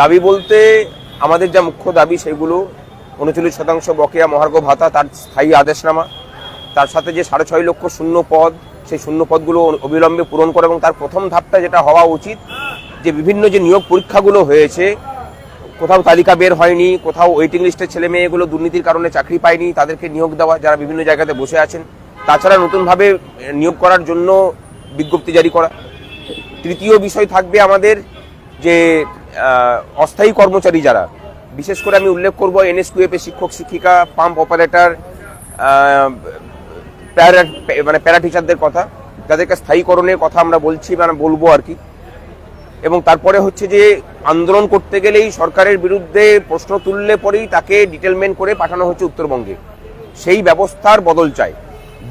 দাবি বলতে আমাদের যা মুখ্য দাবি সেগুলো উনচল্লিশ শতাংশ বকেয়া মহার্ঘ ভাতা, তার স্থায়ী আদেশনামা, তার সাথে যে সাড়ে ছয় লক্ষ শূন্য পদ, সেই শূন্য পদগুলো অবিলম্বে পূরণ করে এবং তার প্রথম ধাপটা যেটা হওয়া উচিত, যে বিভিন্ন যে নিয়োগ পরীক্ষাগুলো হয়েছে, কোথাও তালিকা বের হয়নি, কোথাও ওয়েটিং লিস্টের ছেলে মেয়েগুলো দুর্নীতির কারণে চাকরি পায়নি, তাদেরকে নিয়োগ দেওয়া, যারা বিভিন্ন জায়গাতে বসে আছেন, তাছাড়া নতুনভাবে নিয়োগ করার জন্য বিজ্ঞপ্তি জারি করা। তৃতীয় বিষয় থাকবে আমাদের যে অস্থায়ী কর্মচারী যারা, বিশেষ করে আমি উল্লেখ করব এনএসকিউএফ শিক্ষক, শিক্ষিকা, পাম্প অপারেটর মানে প্যারা টিচারদের কথা, যাদেরকে স্থায়ীকরণের কথা আমরা বলছি মানে বলব আর কি। এবং তারপরে হচ্ছে যে আন্দোলন করতে গেলেই সরকারের বিরুদ্ধে প্রশ্ন তুললে পরেই তাকে ডিটেলমেন্ট করে পাঠানো হচ্ছে উত্তরবঙ্গে। সেই ব্যবস্থার বদল চাই।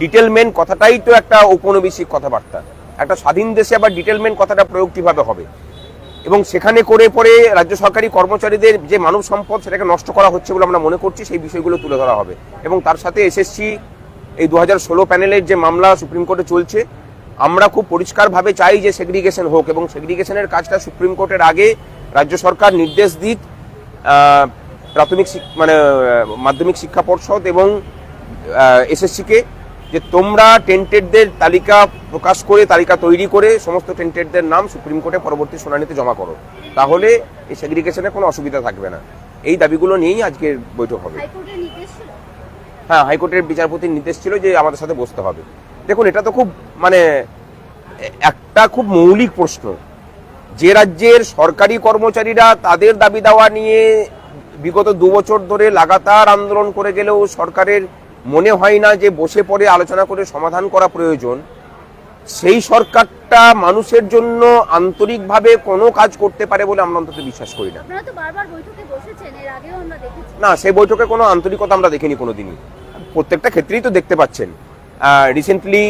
ডিটেলমেন্ট কথাটাই তো একটা ঔপনিবেশিক কথাবার্তা। একটা স্বাধীন দেশে আবার ডিটেলমেন্ট কথাটা প্রয়োগ কীভাবে হবে। এবং সেখানে করে পরে রাজ্য সরকারি কর্মচারীদের যে মানব সম্পদ সেটাকে নষ্ট করা হচ্ছে বলে আমরা মনে করছি, সেই বিষয়গুলো তুলে ধরা হবে। এবং তার সাথে এসএসসি এই দু ষোলো প্যানেলের যে মামলা সুপ্রিম কোর্টে চলছে, আমরা খুব পরিষ্কারভাবে চাই যে সেগ্রিগেশন হোক এবং সেগ্রিগেশনের কাজটা সুপ্রিম কোর্টের আগে রাজ্য সরকার নির্দেশ দিক প্রাথমিক মানে মাধ্যমিক শিক্ষা পর্ষদ এবং এসএসসিকে যে তোমরা টেন্টেডদের তালিকা প্রকাশ করে তালিকা তৈরি করে সমস্ত টেন্টেডদের নাম সুপ্রিম কোর্টে পরবর্তী শুনানিতে জমা করো। তাহলে এই সেগ্রিগেশনে কোনো অসুবিধা থাকবে না। এই দাবিগুলো নিয়েই আজকের বৈঠক হবে। হ্যাঁ হাইকোর্টের বিচারপতির নির্দেশ ছিল যে আমাদের সাথে বসতে হবে। দেখুন এটা তো খুব মানে একটা খুব মৌলিক প্রশ্ন। যে রাজ্যের সরকারি কর্মচারীরা তাদের দাবি দাওয়া নিয়ে বিগত দু বছর ধরে লাগাতার আন্দোলন করে গেলেও সরকারের মনে হয় না যে বসে পড়ে আলোচনা করে সমাধান করা প্রয়োজন। সেই সরকারটা মানুষের জন্য আন্তরিকভাবে কোনো কাজ করতে পারে বলে আমরা অন্তত বিশ্বাস করি না। না সেই বৈঠকে কোনো আন্তরিকতা আমরা দেখিনি কোনোদিনই। প্রত্যেকটা ক্ষেত্রেই তো দেখতে পাচ্ছেন। রিসেন্টলি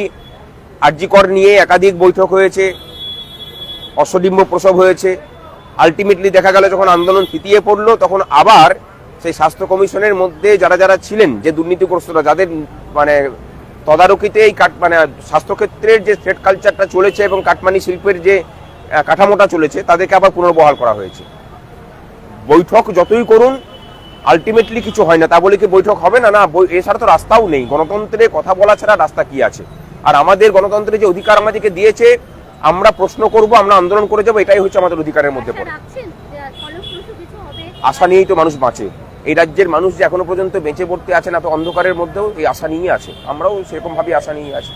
আরজিকর নিয়ে একাধিক বৈঠক হয়েছে অশ্বডিম্ব প্রসব হয়েছে। আলটিমেটলি দেখা গেল যখন আন্দোলন থিতিয়ে পড়ল তখন আবার সেই স্বাস্থ্য কমিশনের মধ্যে যারা যারা ছিলেন যে দুর্নীতিগ্রস্তরা যাদের মানে তদারকিতে এই কাট মানে স্বাস্থ্যক্ষেত্রের যে থ্রেড কালচারটা চলেছে এবং কাটমানি শিল্পের যে কাঠামোটা চলেছে তাদেরকে আবার পুনর্বহাল করা হয়েছে। বৈঠক যতই করুন আলটিমেটলি কিছু হয় না। তা বলে কি বৈঠক হবে না? না এছাড়া তো রাস্তাও নেই। গণতন্ত্রে কথা বলা ছাড়া রাস্তা কি আছে? আর আমাদের গণতন্ত্রের যে অধিকার আমাদেরকে দিয়েছে আমরা প্রশ্ন করব আমরা আন্দোলন করে যাব এটাই হচ্ছে আমাদের অধিকারের মধ্যে পড়ে। হবে? আশা নিয়েই তো মানুষ বাঁচে। এই রাজ্যের মানুষ যে এখনও পর্যন্ত বেঁচে পড়তে আছেন এত অন্ধকারের মধ্যেও এই আশা নিয়ে আছে। আমরাও সেরকম ভাবে আশা নিয়ে আছি।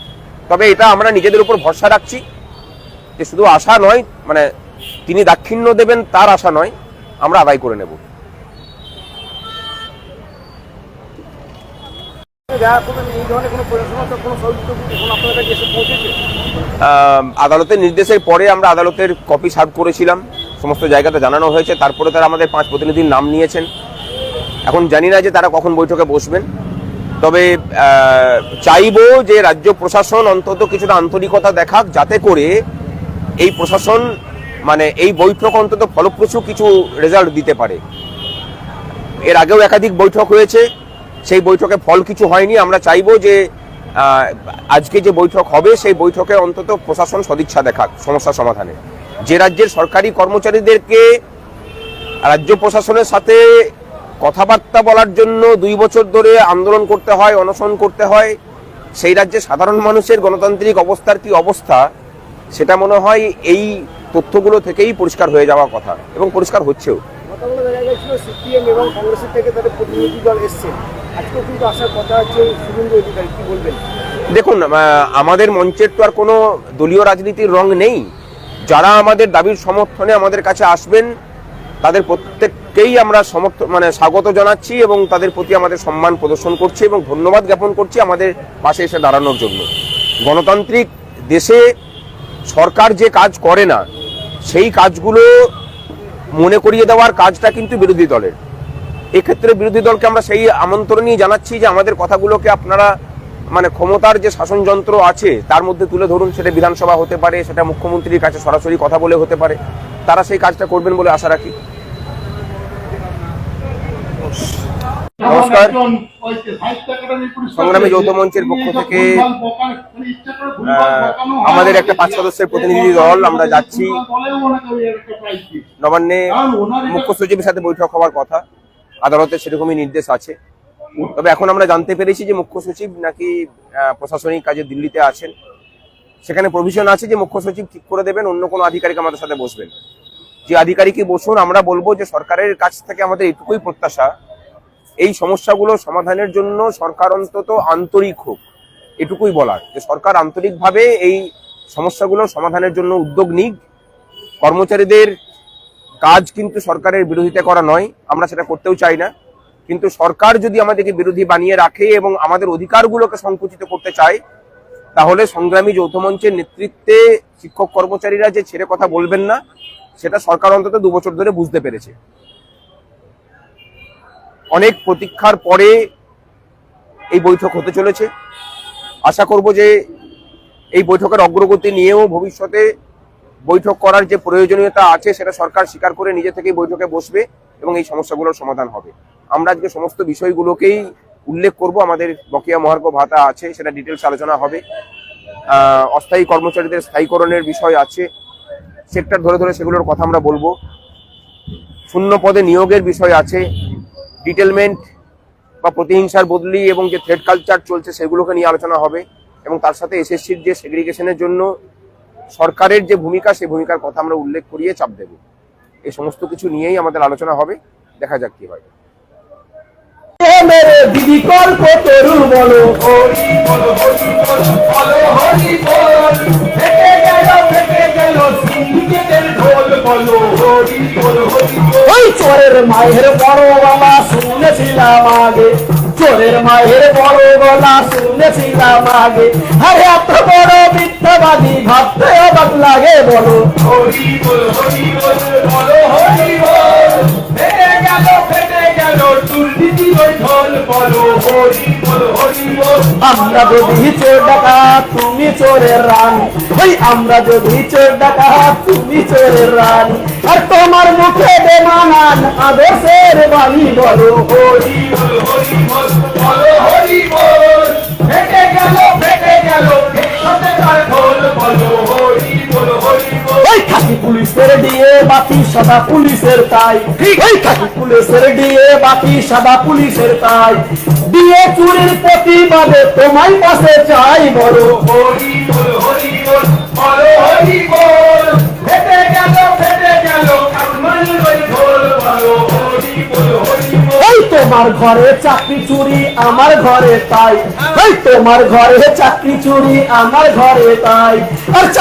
তবে এটা আমরা নিজেদের উপর ভরসা রাখছি যে শুধু আশা নয় মানে তিনি দাক্ষিণ্য দেবেন, তার আশা নয়, আমরা আদায় করে নেব। আদালতের নির্দেশের পরে আমরা আদালতের কপি সার্ভ করেছিলাম। সমস্ত জায়গাতে জানানো হয়েছে। তারপরে তারা আমাদের পাঁচ প্রতিনিধির নাম নিয়েছেন। এখন জানি না যে তারা কখন বৈঠকে বসবেন। তবে চাইব যে রাজ্য প্রশাসন অন্তত কিছুটা আন্তরিকতা দেখাক, যাতে করে এই প্রশাসন মানে এই বৈঠক অন্তত ফলপ্রসূ কিছু রেজাল্ট দিতে পারে। এর আগেও একাধিক বৈঠক হয়েছে, সেই বৈঠকে ফল কিছু হয়নি। আমরা চাইব যে আজকে যে বৈঠক হবে, সেই বৈঠকে অন্তত প্রশাসন সদিচ্ছা দেখাক সমস্যা সমাধানে। যে রাজ্যের সরকারি কর্মচারীদেরকে রাজ্য প্রশাসনের সাথে কথাবার্তা বলার জন্য দুই বছর ধরে আন্দোলন করতে হয় অনশন করতে হয়। সেই রাজ্যে সাধারণ মানুষের গণতান্ত্রিক অবস্থার কি অবস্থা সেটা মনে হয় এই তথ্যগুলো থেকেই পরিষ্কার হয়ে যাওয়ার কথা এবং পরিষ্কার হচ্ছেও। কথা বলে দেখা গেছিল সিপিএম এবং কংগ্রেসের থেকে তাদের প্রতিনিধি দল এসছে। আজকেও কিন্তু আসার কথা আছে শুভেন্দু অধিকারী কি বলবেন? দেখুন আমাদের মঞ্চের তো আর কোনো দলীয় রাজনীতির রং নেই। যারা আমাদের দাবির সমর্থনে আমাদের কাছে আসবেন তাদের প্রত্যেককেই আমরা সমর্থন মানে স্বাগত জানাচ্ছি এবং তাদের প্রতি আমাদের সম্মান প্রদর্শন করছি এবং ধন্যবাদ জ্ঞাপন করছি আমাদের পাশে এসে দাঁড়ানোর জন্য। গণতান্ত্রিক দেশে সরকার যে কাজ করে না, সেই কাজগুলো মনে করিয়ে দেওয়ার কাজটা কিন্তু বিরোধী দলের। এক্ষেত্রে বিরোধী দলকে আমরা সেই আমন্ত্রণই জানাচ্ছি যে আমাদের কথাগুলোকে আপনারা মানে ক্ষমতার যে শাসনযন্ত্র আছে, তার মধ্যে তুলে ধরুন, সেটা বিধানসভা হতে পারে, সেটা মুখ্যমন্ত্রীর কাছে সরাসরি কথা বলে হতে পারে। তারা সেই কাজটা করবেন বলে আশা রাখি। নমস্কার। সংগ্রামী যৌথ মঞ্চের পক্ষ থেকে আমাদের একটা পাঁচ সদস্যের প্রতিনিধি দল আমরা যাচ্ছি। নবান্নে মুখ্য সচিবের সাথে বৈঠক হওয়ার কথা। আদালতে সেরকমই নির্দেশ আছে। তবে এখন আমরা জানতে পেরেছি যে মুখ্য সচিব নাকি প্রশাসনিক কাজে দিল্লিতে আছেন। সেখানে প্রভিশন আছে যে মুখ্য সচিব ঠিক করে দেবেন অন্য কোনো আধিকারিক আমাদের সাথে বসবেন। যে আধিকারিকই বসুন আমরা বলব যে সরকারের কাছ থেকে আমাদের এটুকুই প্রত্যাশা। এই সমস্যাগুলো সমাধানের জন্য সরকার অন্তত আন্তরিক হোক। এটুকুই বলার যে সরকার আন্তরিকভাবে এই সমস্যাগুলো সমাধানের জন্য উদ্যোগ নিক। কর্মচারীদের কাজ কিন্তু সরকারের বিরোধিতা করা নয়, আমরা সেটা করতেও চাই না। কিন্তু সরকার যদি আমাদেরকে বিরোধী বানিয়ে রাখে এবং আমাদের অধিকারগুলোকে সংকুচিত করতে চায়, তাহলে সংগ্রামী যৌথ মঞ্চের নেতৃত্বে শিক্ষক কর্মচারীরা যে ছেড়ে কথা বলবেন না, সেটা সরকার অন্তত দু বছর ধরে বুঝতে পেরেছে। অনেক প্রতীক্ষার পরে এই বৈঠক হতে চলেছে। আশা করব যে এই বৈঠকের অগ্রগতি নিয়েও ভবিষ্যতে বৈঠক করার যে প্রয়োজনীয়তা আছে সেটা সরকার স্বীকার করে নিজে থেকেই বৈঠকে বসবে এবং এই সমস্যাগুলোর সমাধান হবে। আমরা আজকে সমস্ত বিষয়গুলোকেই উল্লেখ করব। আমাদের বকেয়া মহার্ঘ ভাতা আছে, সেটা ডিটেলস আলোচনা হবে। অস্থায়ী কর্মচারীদের স্থায়ীকরণের বিষয় আছে। সেক্টর ধরে ধরে সেগুলোর কথা আমরা বলব। শূন্য পদে নিয়োগের বিষয় আছে। ডিটেলমেন্ট বা প্রতিহিংসার বদলি এবং যে থ্রেড কালচার চলছে সেগুলোকে নিয়ে আলোচনা হবে এবং তার সাথে এসএসসির যে সেগ্রিগেশনের জন্য সরকারের যে ভূমিকা সেই ভূমিকার কথা আমরা উল্লেখ করিয়ে চাপ দেব। এই সমস্ত কিছু নিয়েই আমাদের আলোচনা হবে। দেখা যাক কি হয়। মেরে দিদি কল্প তরু বলো। চোরের মায়ের বড় গলা শুনেছিলাম আগে। চোরের মায়ের বড় গলা শুনেছিলাম আগে। আরে এত বড় মিথ্যাবাদী ভাবতে অবাক লাগে বলো। হরি বল হরি বল বলো হরি বল ফেটে গেল ফেটে গেল, দুর্নীতি বলো হরি আমরা যদি চোর ডাকা তুমি চোরের রানী। ওই আমরা যদি চোর ডাকা তুমি চোরের রানী। আর তোমার মুখে বেমানান আদর্শের বাণী বলো, হরি হরি বলো হরি বল। ফেটে গেল ফেটে গেল পুলিশের দিয়ে বাকি সাদা পুলিশের তাই। পুলিশের দিয়ে বাকি সাদা পুলিশের তাই। দিয়ে চুরির প্রতিবাদে তোমায় পাশে চাই বলো। হরি বল হরি বল হরি বল। ফেটে গেল ফেটে গেল কাঠমান্ডু ওই হরি বল হরি বল। তোমার ঘরে চাকরি চুরি আমার ঘরে তাই। ওই তোমার ঘরে চাকরি চুরি আমার ঘরে তাই। আর